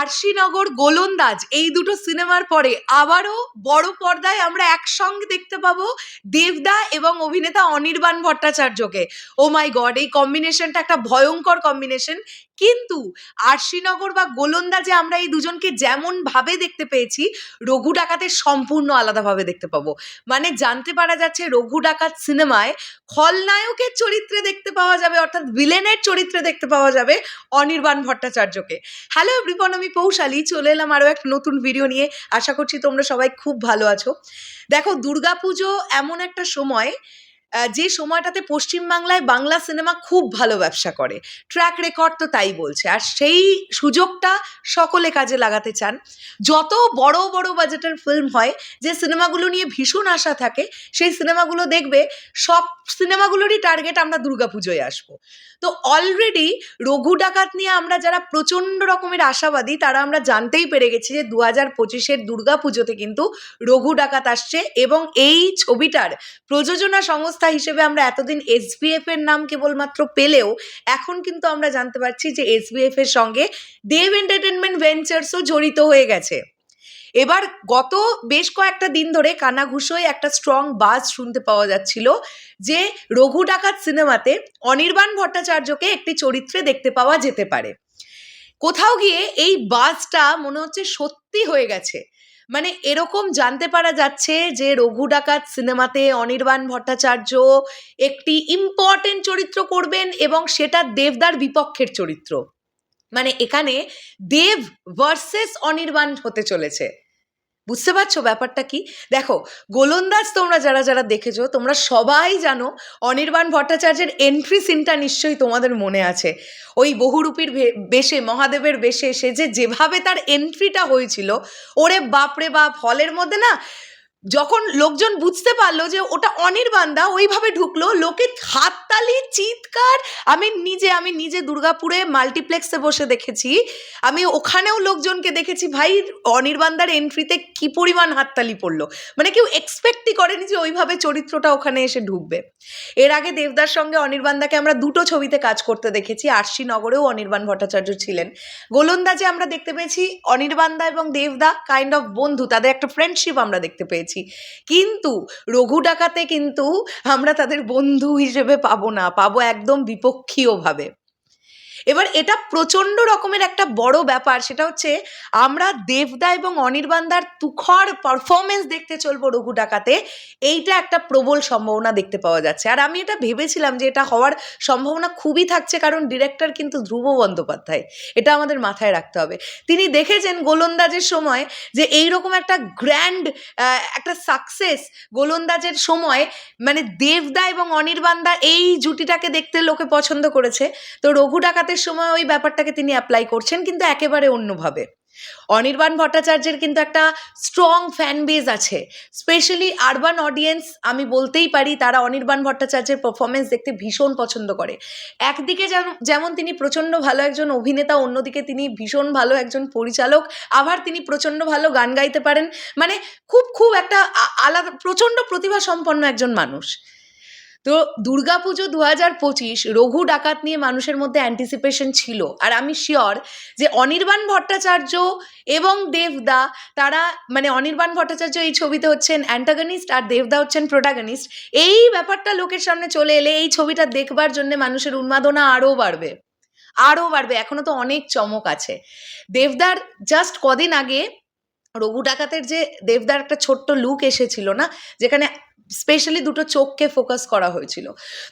আরশিনগর গোলন্দাজ, এই দুটো সিনেমার পরে আবারও বড় পর্দায় আমরা একসঙ্গে দেখতে পাবো দেবদা এবং অভিনেতা অনির্বাণ ভট্টাচার্যকে। ও মাই গড এই কম্বিনেশনটা একটা ভয়ঙ্কর কম্বিনেশন কিন্তু আরশিনগর বা গোলন্দাজে আমরা এই দুজনকে যেমন ভাবে দেখতে পেয়েছি, রঘু ডাকাতের সম্পূর্ণ আলাদাভাবে দেখতে পাবো। মানে জানতে পারা যাচ্ছে রঘু ডাকাত সিনেমায় খলনায়কের চরিত্রে দেখতে পাওয়া যাবে, অর্থাৎ ভিলেনের চরিত্রে দেখতে পাওয়া যাবে অনির্বাণ ভট্টাচার্যকে। হ্যালো এভরিওয়ান আমি পৌশালী চলে এলাম আরও এক নতুন ভিডিও নিয়ে। আশা করছি তোমরা সবাই খুব ভালো আছো। দেখো, দুর্গাপুজো এমন একটা সময় যে সময়টাতে পশ্চিমবাংলায় বাংলা সিনেমা খুব ভালো ব্যবসা করে। ট্র্যাক রেকর্ড তো তাই বলছে। আর সেই সুযোগটা সকলে কাজে লাগাতে চান। যত বড় বড় বাজেটের ফিল্ম হয়, যে সিনেমাগুলো নিয়ে ভীষণ আশা থাকে, সেই সিনেমাগুলো দেখবে, সব সিনেমাগুলোরই টার্গেট আমরা দুর্গাপুজোয় আসব। তো অলরেডি রঘু ডাকাত নিয়ে আমরা যারা প্রচণ্ড রকমের আশাবাদী, তারা আমরা জানতেই পেরে গেছি যে দু হাজার পঁচিশের দুর্গাপুজোতে কিন্তু রঘু ডাকাত আসছে এবং এই ছবিটার প্রযোজনা সংস্থা হিসেবে আমরা এতদিন এসবিএফ এর নাম কেবলমাত্র পেলেও এখন কিন্তু আমরা জানতে পারছি যে এসবিএফ এর সঙ্গে দেব এন্টারটেনমেন্ট ভেঞ্চার্সও জড়িত হয়ে গেছে। এবার গত বেশ কয়েকটা দিন ধরে কানাঘুষোয় একটা স্ট্রং বাজ শুনতে পাওয়া যাচ্ছিল যে রঘু ডাকাত সিনেমাতে অনির্বাণ ভট্টাচার্যকে একটি চরিত্রে দেখতে পাওয়া যেতে পারে। কোথাও গিয়ে এই বাজটা মনে হচ্ছে সত্যি হয়ে গেছে। মানে এরকম জানতে পারা যাচ্ছে যে রঘু ডাকাত সিনেমাতে অনির্বাণ ভট্টাচার্য একটি ইম্পর্টেন্ট চরিত্র করবেন এবং সেটা দেবদার বিপক্ষের চরিত্র। মানে এখানে দেব ভার্সেস অনির্বাণ হতে চলেছে। বুঝতে পারছ ব্যাপারটা কি? দেখো, গোলন্দাজ তোমরা যারা যারা দেখেছ, তোমরা সবাই জানো অনির্বাণ ভট্টাচার্যের এন্ট্রি সিনটা নিশ্চয়ই তোমাদের মনে আছে। ওই বহুরূপীর বেশে, মহাদেবের বেশে, সে যে যেভাবে তার এন্ট্রিটা হয়েছিল, ওরে বাপরে বাপ হলের মধ্যে না যখন লোকজন বুঝতে পারল যে ওটা অনির্বাণদা ওইভাবে ঢুকলো, লোকে হাততালি, চিৎকার, আমি নিজে আমি নিজে দুর্গাপুরে মাল্টিপ্লেক্সে বসে দেখেছি। আমি ওখানেও লোকজনকে দেখেছি, ভাই অনির্বাণদার এন্ট্রিতে কি পরিমাণ হাততালি পড়ল? মানে কেউ এক্সপেক্টই করেনি যে ওইভাবে চরিত্রটা ওখানে এসে ঢুকবে। এর আগে দেবদার সঙ্গে অনির্বাণদাকে আমরা দুটো ছবিতে কাজ করতে দেখেছি, আরশি নগরেও অনির্বাণ ভট্টাচার্য ছিলেন। গোলন্দাজে আমরা দেখতে পেয়েছি অনির্বাণদা এবং দেবদা কাইন্ড অফ বন্ধু, তাদের একটা ফ্রেন্ডশিপ আমরা দেখতে পেয়েছি। কিন্তু রঘু ডাকাতে কিন্তু আমরা তাদের বন্ধু হিসেবে পাবো না পাবো একদম বিপক্ষীয়ভাবে। এবার এটা প্রচণ্ড রকমের একটা বড় ব্যাপার, সেটা হচ্ছে আমরা দেবদা এবং অনির্বাণদার তুখর পারফরমেন্স দেখতে চলবো রঘু ডাকাতে, এইটা একটা প্রবল সম্ভাবনা দেখতে পাওয়া যাচ্ছে। আর আমি এটা ভেবেছিলাম যে এটা হওয়ার সম্ভাবনা খুবই থাকছে, কারণ ডিরেক্টর কিন্তু ধ্রুব বন্দ্যোপাধ্যায়, এটা আমাদের মাথায় রাখতে হবে। তিনি দেখেছেন গোলন্দাজের সময় যে এইরকম একটা গ্র্যান্ড একটা সাকসেস গোলন্দাজের সময় মানে দেবদা এবং অনির্বাণদা এই জুটিটাকে দেখতে লোকে পছন্দ করেছে। তো রঘু ডাকাতের সময় ওই ব্যাপারটাকে তিনি অ্যাপ্লাই করছেন, কিন্তু একেবারে অন্যভাবে। অনির্বাণ ভট্টাচার্যের কিন্তু একটা স্ট্রং ফ্যান বেজ আছে। স্পেশালি আরবান অডিয়েন্স আমি বলতেই পারি, তারা অনির্বাণ ভট্টাচার্যের পারফরমেন্স দেখতে ভীষণ পছন্দ করে। একদিকে যেমন তিনি প্রচণ্ড ভালো একজন অভিনেতা, অন্যদিকে তিনি ভীষণ ভালো একজন পরিচালক, আবার তিনি প্রচণ্ড ভালো গান গাইতে পারেন। মানে খুব খুব একটা আলাদা, প্রচণ্ড প্রতিভা সম্পন্ন একজন মানুষ। তো দুর্গাপুজো দু হাজার পঁচিশ রঘু ডাকাত নিয়ে মানুষের মধ্যে অ্যান্টিসিপেশন ছিল। আর আমি শিওর যে অনির্বাণ ভট্টাচার্য এবং দেবদা, তারা মানে অনির্বাণ ভট্টাচার্য এই ছবিতে হচ্ছেন অ্যান্টাগনিস্ট আর দেবদা হচ্ছেন প্রোটাগনিস্ট এই ব্যাপারটা লোকের সামনে চলে এলে এই ছবিটা দেখবার জন্য মানুষের উন্মাদনা আরও বাড়বে। আরও বাড়বে। এখনও তো অনেক চমক আছে। দেবদার জাস্ট কদিন আগে রঘু ডাকাতের যে দেবদার একটা ছোট্ট লুক এসেছিল না, যেখানে স্পেশালি দুটো চোখকে ফোকাস করা হয়েছিল।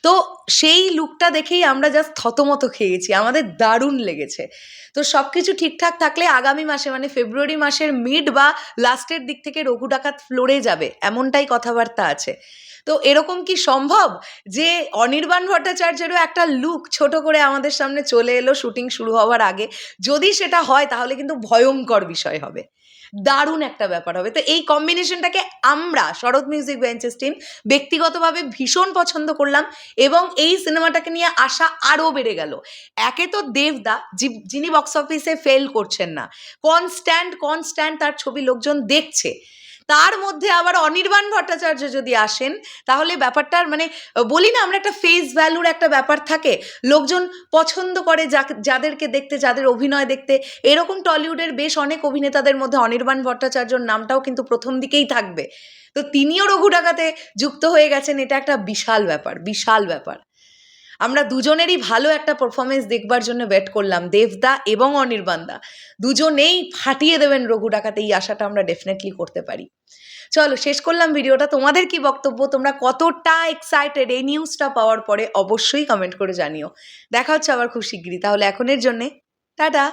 তো সেই লুকটা দেখেই আমরা জাস্ট থতমত খেয়েছি, আমাদের দারুণ লেগেছে। তো সব কিছু ঠিকঠাক থাকলে আগামী মাসে মানে ফেব্রুয়ারি মাসের মিড বা লাস্টের দিক থেকে রঘু ডাকাত ফ্লোরে যাবে, এমনটাই কথাবার্তা আছে। তো এরকম কি সম্ভব যে অনির্বাণ ভট্টাচার্যেরও একটা লুক ছোট করে আমাদের সামনে চলে এলো শুটিং শুরু হওয়ার আগে? যদি সেটা হয় তাহলে কিন্তু ভয়ঙ্কর বিষয় হবে। দারুণ একটা ব্যাপার হবে। তো এই কম্বিনেশনটাকে আমরা শরৎ মিউজিক বেঞ্চেস টিম ব্যক্তিগতভাবে ভীষণ পছন্দ করলাম এবং এই সিনেমাটাকে নিয়ে আশা আরও বেড়ে গেল। একে তো দেবদা যিনি বক্স অফিসে ফেল করছেন না। কনস্ট্যান্ট কনস্ট্যান্ট তার ছবি লোকজন দেখছে। তার মধ্যে আবার অনির্বাণ ভট্টাচার্য যদি আসেন, তাহলে ব্যাপারটার মানে বলি না আমরা একটা ফেস ভ্যালুর একটা ব্যাপার থাকে। লোকজন পছন্দ করে যাদেরকে দেখতে, যাদের অভিনয় দেখতে। এরকম টলিউডের বেশ অনেক অভিনেতাদের মধ্যে অনির্বাণ ভট্টাচার্যর নামটাও কিন্তু প্রথম দিকেই থাকবে। তো তিনিও রঘু ডাকাতে যুক্ত হয়ে গেছেন, এটা একটা বিশাল ব্যাপার বিশাল ব্যাপার। আমরা দুজনেরই ভালো একটা পারফরমেন্স দেখবার জন্য ওয়েট করলাম, দেবদা এবং অনির্বাণদা। দুজনেই ফাটিয়ে দেবেন রঘু ডাকাতে, এই আশাটা আমরা ডেফিনেটলি করতে পারি। চলো, শেষ করলাম ভিডিওটা। তোমাদের কি বক্তব্য? তোমরা কতটা এক্সাইটেড এই নিউজটা পাওয়ার পরে অবশ্যই কমেন্ট করে জানিও। দেখা হচ্ছে আবার খুব শিগগিরই। তাহলে এখনের জন্যে, টাটা!